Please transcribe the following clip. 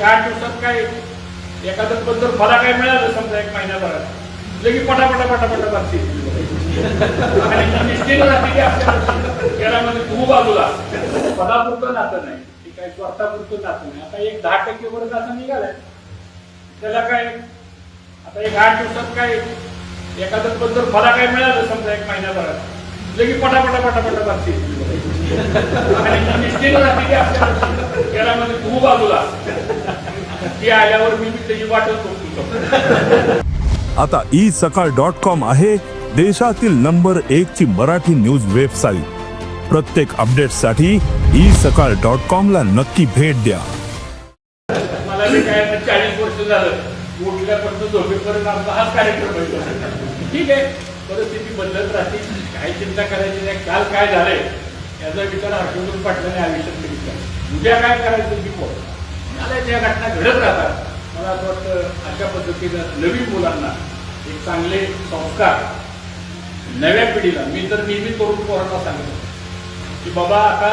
एक आठ दिवसात काय एखादं पण जर काय मिळालं समजा एक महिन्याभरात लगी पटापटा पटापटा बातची आणि तू बाजूला. पदापुरतं नातं नाही ते काही स्वार्थापुरतं नातं नाही. आता एक दहा टक्के वर नातं निघालंय. त्याला काय आता एक आठ दिवसात काय एखादं पण जर काय मिळालं समजा एक महिन्याभरात लगी पटापटा पटापटा बातची आणि निश्चित राहते की आपल्या खेळामध्ये तू बाजूला. ती आल्यावर मी मी त्याची वाटच बघतो आता ई सकाळ डॉट कॉम आहे देशातील नंबर एक ची मराठी न्यूज वेबसाईट प्रत्येक अपडेटसाठी ई सकाळ डॉट कॉम ला नक्की भेट द्या. मला काय चाळीस वर्ष झालं उठल्यापासून झोपेपर्यंत आमचा हाच कार्यक्रम ठीक आहे परिस्थिती बदलत राहते. चिंता करायची नाही. काल काय झालंय याचा विचार हर्षवर्धन पाटलाने आयुष्यात उद्या काय करायचं की आपल्या ज्या घटना घडत राहतात. मला असं वाटतं अशा पद्धतीनं नवीन मुलांना एक चांगले संस्कार नव्या पिढीला मी तर नेहमी तरुण पोरांना सांगतो की बाबा आता